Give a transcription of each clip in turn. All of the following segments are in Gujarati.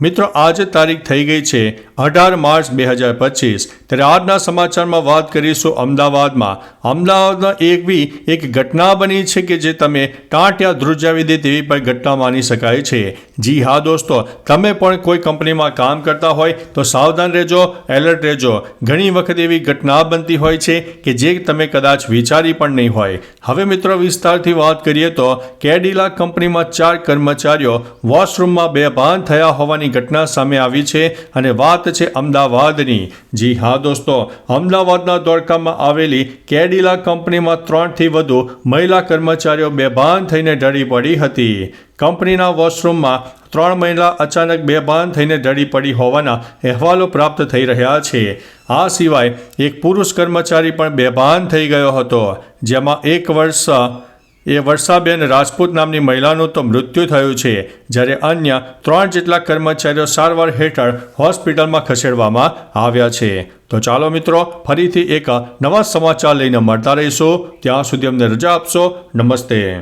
મિત્રો, આજે તારીખ થઈ ગઈ છે અઢાર માર્ચ બે હજાર પચીસ. ત્યારે આજના સમાચારમાં વાત કરીશું અમદાવાદમાં. અમદાવાદમાં એક બી એક ઘટના બની છે કે જે તમે ટાંટ્યા ધ્રુજાવી દે તેવી પણ ઘટના માની શકાય છે. જી હા, દોસ્તો, તમે પણ કોઈ કંપનીમાં કામ કરતા હોય તો સાવધાન રહેજો, એલર્ટ રહેજો. ઘણી વખત એવી ઘટના બનતી હોય છે કે જે તમે કદાચ વિચારી પણ નહીં હોય. હવે મિત્રો, વિસ્તારથી વાત કરીએ તો કેડિલા કંપનીમાં ચાર કર્મચારીઓ વોશરૂમમાં બેભાન થયા હોવાની ઘટના સામે આવી છે અને વાત છે અમદાવાદની. જી હા દોસ્તો, અમદાવાદના દ્વારકામાં આવેલી કેડિલા કંપનીમાં ત્રણથી વધુ મહિલા કર્મચારીઓ બેભાન થઈને ઢળી પડી હતી. કંપનીના વોશરૂમમાં ત્રણ મહિલા અચાનક બેભાન થઈને ઢળી પડી હોવાના અહેવાલો પ્રાપ્ત થઈ રહ્યા છે. આ સિવાય એક પુરુષ કર્મચારી પણ બેભાન થઈ ગયો હતો, જેમાં એક વર્ષ એ વર્ષાબેન રાજપૂત નામની મહિલાનું તો મૃત્યુ થયું છે, જ્યારે અન્ય ત્રણ જેટલા કર્મચારીઓ સારવાર હેઠળ હોસ્પિટલમાં ખસેડવામાં આવ્યા છે. તો ચાલો મિત્રો, ફરીથી એક નવા સમાચાર લઈને મળતા રહીશું. ત્યાં સુધી અમને રજા આપશો. નમસ્તે.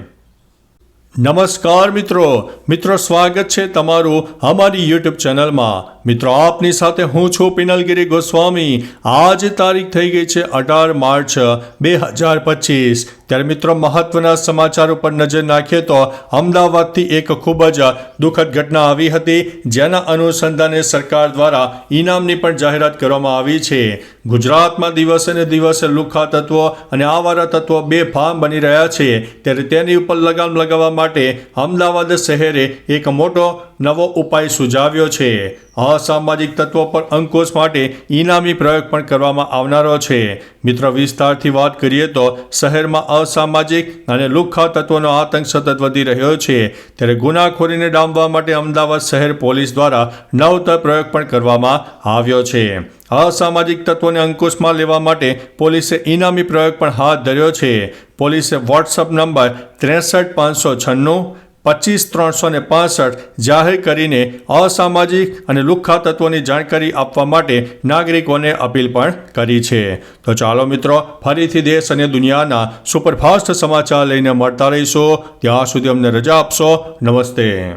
નમસ્કાર મિત્રો. મિત્રો, સ્વાગત છે તમારું અમારી યુટ્યુબ ચેનલમાં. મિત્રો, આપની સાથે હું છું પિનલગીરી ગોસ્વામી. આજ તારીખ થઈ ગઈ છે અઢાર માર્ચ બે હજાર પચીસ. ત્યારે મિત્રો, મહત્વના સમાચાર ઉપર નજર નાખીએ તો અમદાવાદથી એક ખૂબ જ દુઃખદ ઘટના આવી હતી, જેના અનુસંધાને સરકાર દ્વારા ઇનામની પણ જાહેરાત કરવામાં આવી છે. ગુજરાતમાં દિવસે ને દિવસે લુખા તત્વો અને આવારા તત્વો બે ફામ બની રહ્યા છે. ત્યારે તેની ઉપર લગામ લગાવવા માટે અમદાવાદ શહેરે એક મોટો નવો ઉપાય સુજાવ્યો છે. અસામાજિક તત્વો પર અંકુશ માટે ઇનામી પ્રયોગ પણ કરવામાં આવનારો છે. મિત્ર, વિસ્તારથી વાત કરીએ તો શહેરમાં અસામાજિક અને લુખ્ખા તત્વોનો આતંક સતત વધી રહ્યો છે. ત્યારે ગુનાખોરીને ડામવા માટે અમદાવાદ શહેર પોલીસ દ્વારા નવતર પ્રયોગ પણ કરવામાં આવ્યો છે. અસામાજિક તત્વોને અંકુશમાં લેવા માટે પોલીસે ઇનામી પ્રયોગ પણ હાથ ધર્યો છે. પોલીસે વોટ્સઅપ નંબર ત્રેસઠ પાંચસો છન્નું પચીસ, ત્રણસો ને પાસઠ જાહેર કરીને અસામાજિક અને લુખ્ખા તત્વોની જાણકારી આપવા માટે નાગરિકોને અપીલ પણ કરી છે. તો ચાલો મિત્રો, ફરીથી દેશ અને દુનિયાના સુપરફાસ્ટ સમાચાર લઈને મળતા રહીશું. ત્યાં સુધી અમને રજા આપશો. નમસ્તે.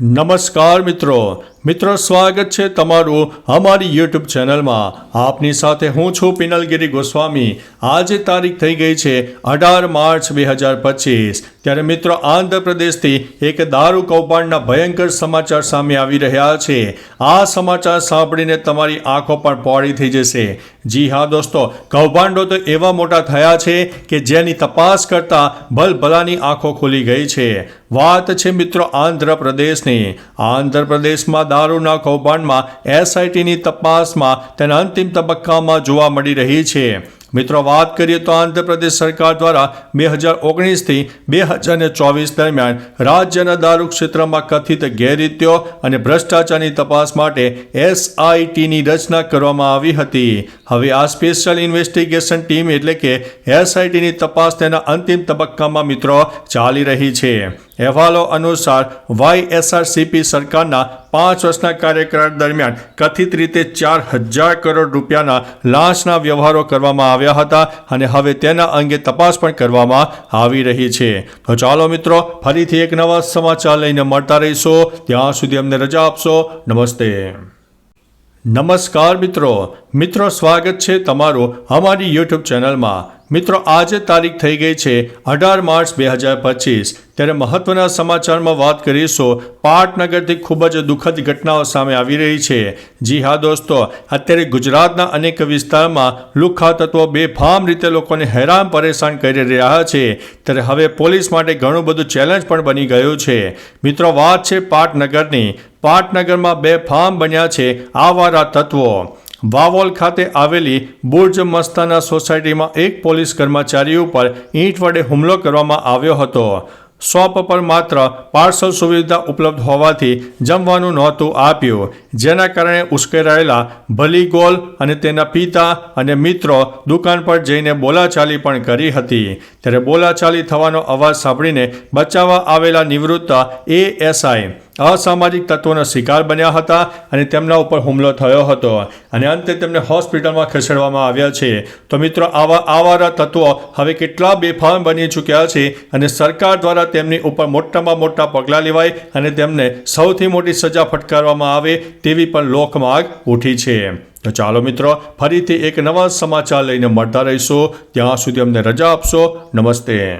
નમસ્કાર મિત્રો. મિત્રો, સ્વાગત છે તમારું અમારી યુટ્યુબ ચેનલમાં. આપની સાથે હું છું પિનલગીરી ગોસ્વામી. આજે તારીખ થઈ ગઈ છે અઢાર માર્ચ બે હજાર પચીસ. ત્યારે મિત્રો, આંધ્રપ્રદેશથી એક દારૂ કૌભાંડના ભયંકર સમાચાર સામે આવી રહ્યા છે. આ સમાચાર સાંભળીને તમારી આંખો પણ પહોળી થઈ જશે. જી હા, દોસ્તો, કૌભાંડો તો એવા મોટા થયા છે કે જેની તપાસ કરતા ભલભલાની આંખો ખુલી ગઈ છે. વાત છે મિત્રો આંધ્રપ્રદેશની. આંધ્રપ્રદેશમાં દારૂના કૌભાંડમાં એસઆઈટીની તપાસમાં તેના અંતિમ તબક્કામાં જોવા મળી રહી છે. મિત્રો, વાત કરીએ તો આંધ્રપ્રદેશ સરકાર દ્વારા બે હજાર ઓગણીસથી બે હજાર ચોવીસ દરમિયાન રાજ્યના દારૂ ક્ષેત્રમાં કથિત ગેરરીત્યો અને ભ્રષ્ટાચારની તપાસ માટે એસઆઈટીની રચના કરવામાં આવી હતી. હવે આ સ્પેશિયલ ઇન્વેસ્ટિગેશન ટીમ એટલે કે એસઆઈટીની તપાસ તેના અંતિમ તબક્કામાં મિત્રો ચાલી રહી છે. અહેવાલો અનુસાર વાયએસઆરસીપી સરકારના પાંચ વર્ષના કાર્યકાળ દરમિયાન કથિત રીતે ચાર હજાર કરોડ રૂપિયાના લાંચના વ્યવહારો કરવામાં આવ્યા હતા અને હવે તેના અંગે તપાસ પણ કરવામાં આવી રહી છે. તો ચાલો મિત્રો, ફરીથી એક નવા સમાચાર લઈને મળતા રહીશું. ત્યાં સુધી અમને રજા આપશો. નમસ્તે. નમસ્કાર મિત્રો. મિત્રો, સ્વાગત છે તમારું અમારી યુટ્યુબ ચેનલમાં. મિત્રો, આજે તારીખ થઈ ગઈ છે અઢાર માર્ચ બે હજાર પચીસ. ત્યારે મહત્વના સમાચારમાં વાત કરીશું પાટનગરથી ખૂબ જ દુઃખદ ઘટનાઓ સામે આવી રહી છે. જી હા, દોસ્તો, અત્યારે ગુજરાતના અનેક વિસ્તારમાં લુખ્ખા તત્વો બેફામ રીતે લોકોને હેરાન પરેશાન કરી રહ્યા છે. ત્યારે હવે પોલીસ માટે ઘણું બધું ચેલેન્જ પણ બની ગયું છે. મિત્રો, વાત છે પાટનગરની. પાટનગરમાં બે ફાર્મ બન્યા છે આવારા તત્વો. વાવોલ ખાતે આવેલી બુર્જ મસ્તાના સોસાયટીમાં એક પોલીસ કર્મચારી ઉપર ઈંટ વડે હુમલો કરવામાં આવ્યો હતો. શોપ પર માત્ર પાર્સલ સુવિધા ઉપલબ્ધ હોવાથી જમવાનું નહોતું આપ્યું, જેના કારણે ઉશ્કેરાયેલા ભલીગોલ અને તેના પિતા અને મિત્રો દુકાન પર જઈને બોલાચાલી પણ કરી હતી. ત્યારે બોલાચાલી થવાનો અવાજ સાંભળીને બચાવવા આવેલા નિવૃત્ત એએસઆઈ અસામાજિક તત્વોના શિકાર બન્યા હતા અને તેમના ઉપર હુમલો થયો હતો. અને અંતે તેમને હોસ્પિટલમાં ખસેડવામાં આવ્યા છે. તો મિત્રો, આવા આવારા તત્વો હવે કેટલા બેફામ બની ચૂક્યા છે અને સરકાર દ્વારા તેમની ઉપર મોટામાં મોટા પગલાં લેવાય અને તેમને સૌથી મોટી સજા ફટકારવામાં આવે તેવી પણ લોકમાગ ઉઠી છે. તો ચાલો મિત્રો, ફરીથી એક નવા સમાચાર લઈને મળતા રહીશું. ત્યાં સુધી અમને રજા આપશો. નમસ્તે.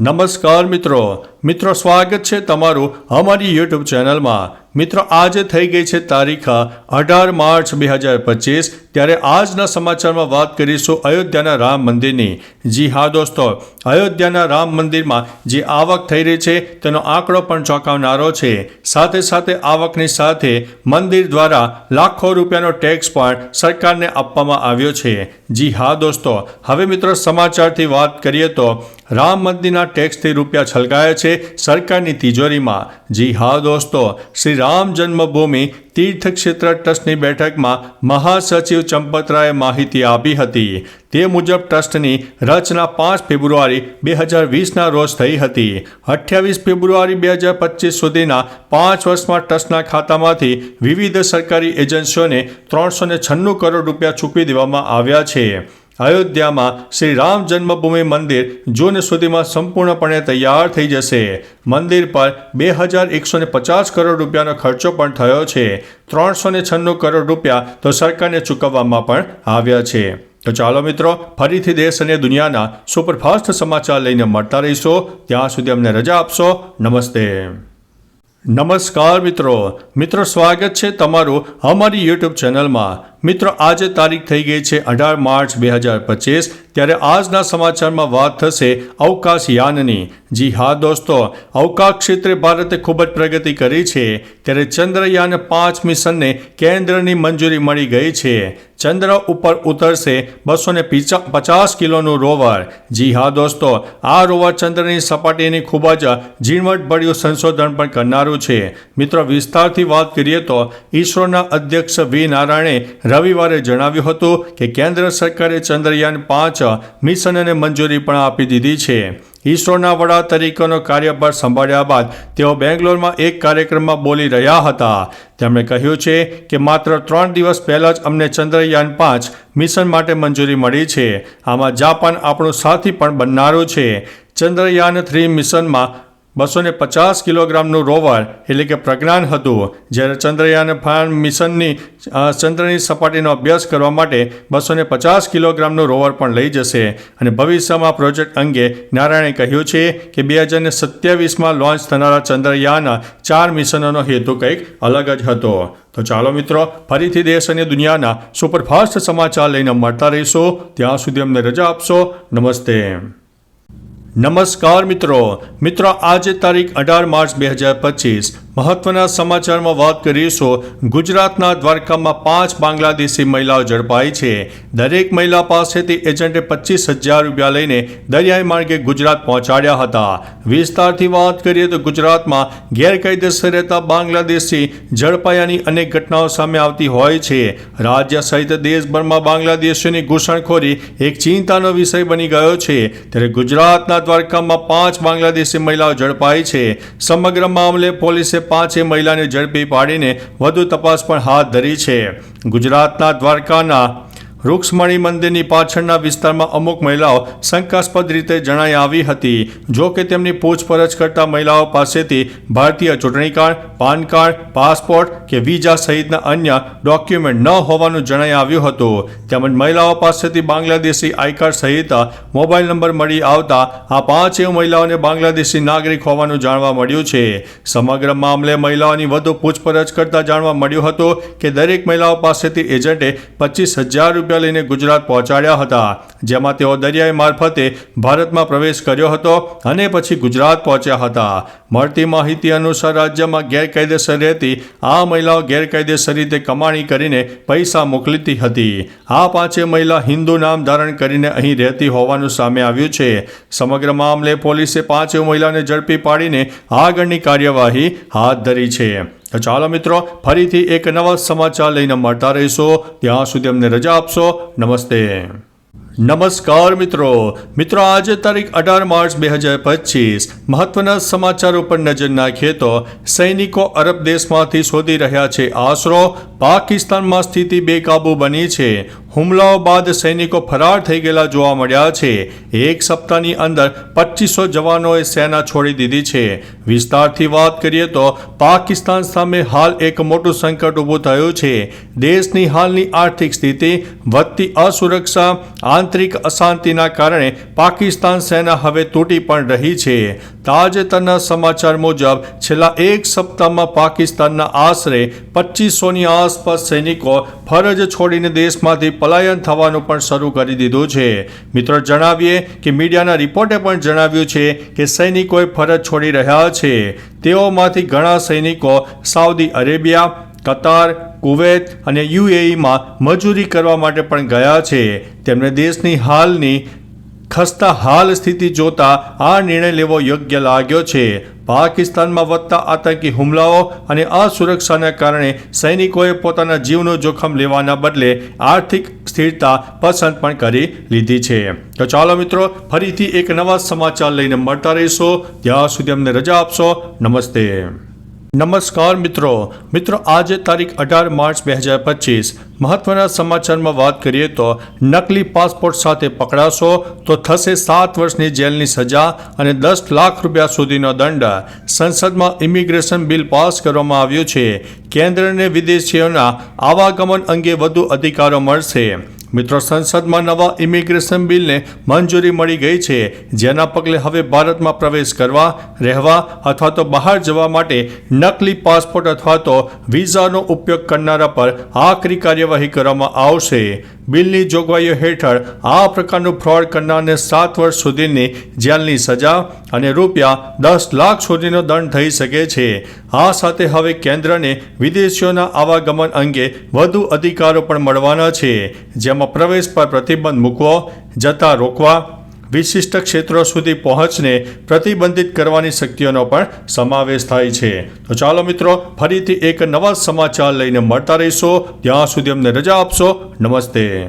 નમસ્કાર મિત્રો. મિત્રો, સ્વાગત છે તમારું અમારી યુટ્યુબ ચેનલમાં. મિત્રો, આજે થઈ ગઈ છે તારીખ અઢાર માર્ચ બે હજાર પચીસ. ત્યારે આજના સમાચારમાં વાત કરીશું અયોધ્યાના રામ મંદિરની. જી હા દોસ્તો, અયોધ્યાના રામ મંદિરમાં જે આવક થઈ રહી છે, તેનો આંકડો પણ ચોંકાવનારો છે. સાથે સાથે આવકની સાથે મંદિર દ્વારા લાખો રૂપિયાનો ટેક્સ પણ સરકારને આપવામાં આવ્યો છે. જી હા દોસ્તો, હવે મિત્રો, સમાચારથી વાત કરીએ તો રામ મંદિરના ટેક્સથી રૂપિયા છલકાયા છે. સરકારની તિજોરીમાં, જી હા દોસ્તો, શ્રી રામ જન્મભૂમિ તીર્થક્ષેત્ર ટ્રસ્ટની બેઠકમાં મહાસચિવ ચંપતરાયે માહિતી આપી હતી. તે મુજબ ટ્રસ્ટની રચના પાંચ ફેબ્રુઆરી બે હજાર વીસના રોજ થઈ હતી. અઠ્યાવીસ ફેબ્રુઆરી બે હજાર પચીસ સુધીના પાંચ વર્ષમાં ટ્રસ્ટના ખાતામાંથી વિવિધ સરકારી એજન્સીઓને ત્રણસો ને છન્નું કરોડ રૂપિયા ચૂકવી દેવામાં આવ્યા છે. અયોધ્યામાં શ્રી રામ જન્મભૂમિ મંદિર જૂન સુધીમાં સંપૂર્ણપણે તૈયાર થઈ જશે. મંદિર પર બે હજાર એકસો ને પચાસ કરોડ રૂપિયાનો ખર્ચો પણ થયો છે. ત્રણસો ને છન્નું કરોડ રૂપિયા તો સરકારને ચૂકવવામાં પણ આવ્યા છે. તો ચાલો મિત્રો, ફરીથી દેશ અને દુનિયાના સુપરફાસ્ટ સમાચાર લઈને મળતા રહીશો. ત્યાં સુધી અમને રજા આપશો. નમસ્તે. નમસ્કાર મિત્રો. મિત્રો, સ્વાગત છે તમારું અમારી યુટ્યુબ ચેનલમાં. મિત્રો, આજે તારીખ થઈ ગઈ છે અઢાર માર્ચ બે હજાર પચીસ. ત્યારે આજના સમાચારમાં વાત થશે અવકાશયાનની જી હા, દોસ્તો, અવકાશ ક્ષેત્રે ભારતે ખૂબ જ પ્રગતિ કરી છે. ત્યારે ચંદ્રયાન પાંચ મિશનને કેન્દ્રની મંજૂરી મળી ગઈ છે. ચંદ્ર ઉપર ઉતરશે બસો ને પચાસ કિલોનું રોવર. જી હા, દોસ્તો, આ રોવર ચંદ્રની સપાટીની ખૂબ જ ઝીણવટભર્યું સંશોધન પણ કરનારું છે. મિત્રો, વિસ્તારથી વાત કરીએ તો ઈસરોના અધ્યક્ષ વી નારાયણે રવિવારે જણાવ્યું હતું કે કેન્દ્ર સરકારે ચંદ્રયાન પાંચ મિશનને મંજૂરી પણ આપી દીધી છે. ઇસરોના વડા તરીકેનો કાર્યભાર સંભાળ્યા બાદ તેઓ બેંગ્લોરમાં એક કાર્યક્રમમાં બોલી રહ્યા હતા. તેમણે કહ્યું છે કે માત્ર ત્રણ દિવસ પહેલાં જ અમને ચંદ્રયાન પાંચ મિશન માટે મંજૂરી મળી છે. આમાં જાપાન આપણું સાથી પણ બનનારું છે. ચંદ્રયાન થ્રી મિશનમાં બસો ને પચાસ કિલોગ્રામનું રોવર, એટલે કે પ્રજ્ઞાન હતું, જ્યારે ચંદ્રયાન ફાન મિશનની ચંદ્રની સપાટીનો અભ્યાસ કરવા માટે બસો ને પચાસ કિલોગ્રામનું રોવર પણ લઈ જશે. અને ભવિષ્યમાં પ્રોજેક્ટ અંગે નારાયણે કહ્યું છે કે બે હજાર સત્યાવીસમાં લોન્ચ થનારા ચંદ્રયાન ચાર મિશનોનો હેતુ કંઈક અલગ જ હતો. તો ચાલો મિત્રો, ફરીથી દેશ અને દુનિયાના સુપરફાસ્ટ સમાચાર લઈને મળતા રહીશો. ત્યાં સુધી અમને રજા આપશો. નમસ્તે. નમસ્કાર મિત્રો. મિત્રો આજે તારીખ અઢાર માર્ચ બે હજાર પચીસ. મહત્વના સમાચારમાં વાત કરીશું ગુજરાતના દ્વારકામાં પાંચ બાંગ્લાદેશી મહિલાઓ ઝડપાઈ છે. દરેક મહિલા પાસેથી એજન્ટે પચીસ હજાર રૂપિયા લઈને દરિયાઈ માર્ગે ગુજરાત પહોંચાડ્યા હતા. વિસ્તારથી વાત કરીએ તો ગુજરાતમાં ગેરકાયદેસર રહેતા બાંગ્લાદેશી ઝડપાયાની અનેક ઘટનાઓ સામે આવતી હોય છે. રાજ્ય સહિત દેશભરમાં બાંગ્લાદેશીઓની ઘૂસણખોરી એક ચિંતાનો વિષય બની ગયો છે. ત્યારે ગુજરાતના દ્વારકામાં પાંચ બાંગ્લાદેશી મહિલાઓ ઝડપાઈ છે. સમગ્ર મામલે પોલીસે પાંચે મહિલાને ઝડપી પાડીને વધુ તપાસ પણ હાથ ધરી છે. ગુજરાતના દ્વારકાના રૂક્ષ્મણી મંદિરની પાછળના વિસ્તારમાં અમુક મહિલાઓ શંકાસ્પદ રીતે જણાઈ આવી હતી. જો કે તેમની પૂછપરછ કરતા મહિલાઓ પાસેથી ભારતીય ચૂંટણી કાર્ડ, પાન કાર્ડ, પાસપોર્ટ કે વિઝા સહિતના અન્ય ડોક્યુમેન્ટ ન હોવાનું જણાઈ આવ્યું હતું. તેમજ મહિલાઓ પાસેથી બાંગ્લાદેશી આઈ સહિત મોબાઈલ નંબર મળી આવતા આ પાંચેય મહિલાઓને બાંગ્લાદેશી નાગરિક હોવાનું જાણવા મળ્યું છે. સમગ્ર મામલે મહિલાઓની વધુ પૂછપરછ કરતા જાણવા મળ્યું હતું કે દરેક મહિલાઓ પાસેથી એજન્ટે પચીસ હજાર રૂપિયા લઈને ગુજરાત પહોંચાડ્યા હતા, જેમાં તેઓ દરિયાઈ મારફતે ભારતમાં પ્રવેશ કર્યો હતો અને પછી ગુજરાત પહોંચ્યા હતા. મળતી માહિતી અનુસાર રાજ્યમાં ગેરકાયદેસર રહેતી આ મહિલાઓ ગેરકાયદેસર રીતે કમાણી કરીને પૈસા મોકલીતી હતી. આ પાંચે મહિલા હિન્દુ નામ ધારણ કરીને અહીં રહેતી હોવાનું સામે આવ્યું છે. સમગ્ર મામલે પોલીસે પાંચે મહિલાને ઝડપી પાડીને આગળની કાર્યવાહી હાથ ધરી છે. તો ચાલો મિત્રો, ફરીથી એક નવા સમાચાર લઈને મળતા રહીશો. ત્યાં સુધી અમને રજા આપશો. નમસ્તે. નમસ્કાર મિત્રો. મિત્રો, આજે તારીખ અઢાર માર્ચ બે હજાર પચીસ. મહત્વના સમાચારો પર નજર નાખીએ તો સૈનિકો અરબ દેશમાંથી શોધી રહ્યા છે આશરો. પાકિસ્તાનમાં સ્થિતિ બેકાબુ બની છે. હુમલાઓ બાદ સૈનિકો ફરાર થઈ ગયેલા જોવા મળ્યા છે. એક સપ્તાહની અંદર પચીસો જવાનોએ સેના છોડી દીધી છે. વિસ્તારથી વાત કરીએ તો પાકિસ્તાન સામે હાલ એક મોટું સંકટ ઊભું થયું છે. દેશની હાલની આર્થિક સ્થિતિ, વધતી અસુરક્ષા, આંતરિક અશાંતિના કારણે પાકિસ્તાન સેના હવે તૂટી પણ રહી છે. તાજેતરના સમાચાર મુજબ, છેલ્લા એક સપ્તાહમાં પાકિસ્તાનના આશરે પચીસોની આસપાસ સૈનિકો ફરજ છોડીને દેશમાંથી પલાયન થવાનું પણ શરૂ કરી દીધું છે. મિત્રો જણાવીએ કે મીડિયાના રિપોર્ટે પણ જણાવ્યું છે કે સૈનિકોએ ફરજ છોડી રહ્યા છે. તેઓમાંથી ઘણા સૈનિકો સાઉદી અરેબિયા, કતાર, કુવૈત અને યુએઈમાં મજૂરી કરવા માટે પણ ગયા છે. તેમણે દેશની હાલની ખસ્તા હાલ સ્થિતિ જોતા આ નિર્ણય લેવો યોગ્ય લાગ્યો છે. પાકિસ્તાનમાં વધતા આતંકી હુમલાઓ અને અસુરક્ષાના કારણે સૈનિકોએ પોતાના જીવનું જોખમ લેવાના બદલે આર્થિક સ્થિરતા પસંદ પણ કરી લીધી છે. તો ચાલો મિત્રો, ફરીથી એક નવા સમાચાર લઈને મળતા રહીશો. ત્યાં સુધી અમને રજા આપશો. નમસ્તે. નમસ્કાર મિત્રો. મિત્રો, આજે તારીખ અઢાર માર્ચ બે હજાર પચીસ. મહત્વના સમાચારમાં વાત કરીએ તો નકલી પાસપોર્ટ સાથે પકડાશો તો થશે સાત વર્ષની જેલની સજા અને દસ લાખ રૂપિયા સુધીનો દંડ. સંસદમાં ઇમિગ્રેશન બિલ પાસ કરવામાં આવ્યું છે. કેન્દ્રને વિદેશીઓના આવાગમન અંગે વધુ અધિકારો મળશે. મિત્રો, સંસદમાં નવા ઇમિગ્રેશન બિલને મંજૂરી મળી ગઈ છે. જેના પગલે હવે ભારતમાં પ્રવેશ કરવા, રહેવા અથવા તો બહાર જવા માટે નકલી પાસપોર્ટ અથવા તો વિઝાનો ઉપયોગ કરનારા પર આકરી કાર્યવાહી કરવામાં આવશે. બિલની જોગવાઈઓ હેઠળ આ પ્રકારનું ફ્રોડ કરનારને સાત વર્ષ સુધીની જેલની સજા અને રૂપિયા દસ લાખ સુધીનો દંડ થઈ શકે છે. આ સાથે હવે કેન્દ્રને વિદેશીઓના આવાગમન અંગે વધુ અધિકારો પણ મળવાના છે. જેમાં પ્રવેશ પર પ્રતિબંધ મૂકવો જતા રોકવા વિશિષ્ટ ક્ષેત્રો સુધી પહોંચને પ્રતિબંધિત કરવાની શક્તિઓનો પણ સમાવેશ થાય છે. તો ચાલો મિત્રો, ફરીથી એક નવા સમાચાર લઈને મળતા રહીશો. ત્યાં સુધી અમને રજા આપશો. નમસ્તે.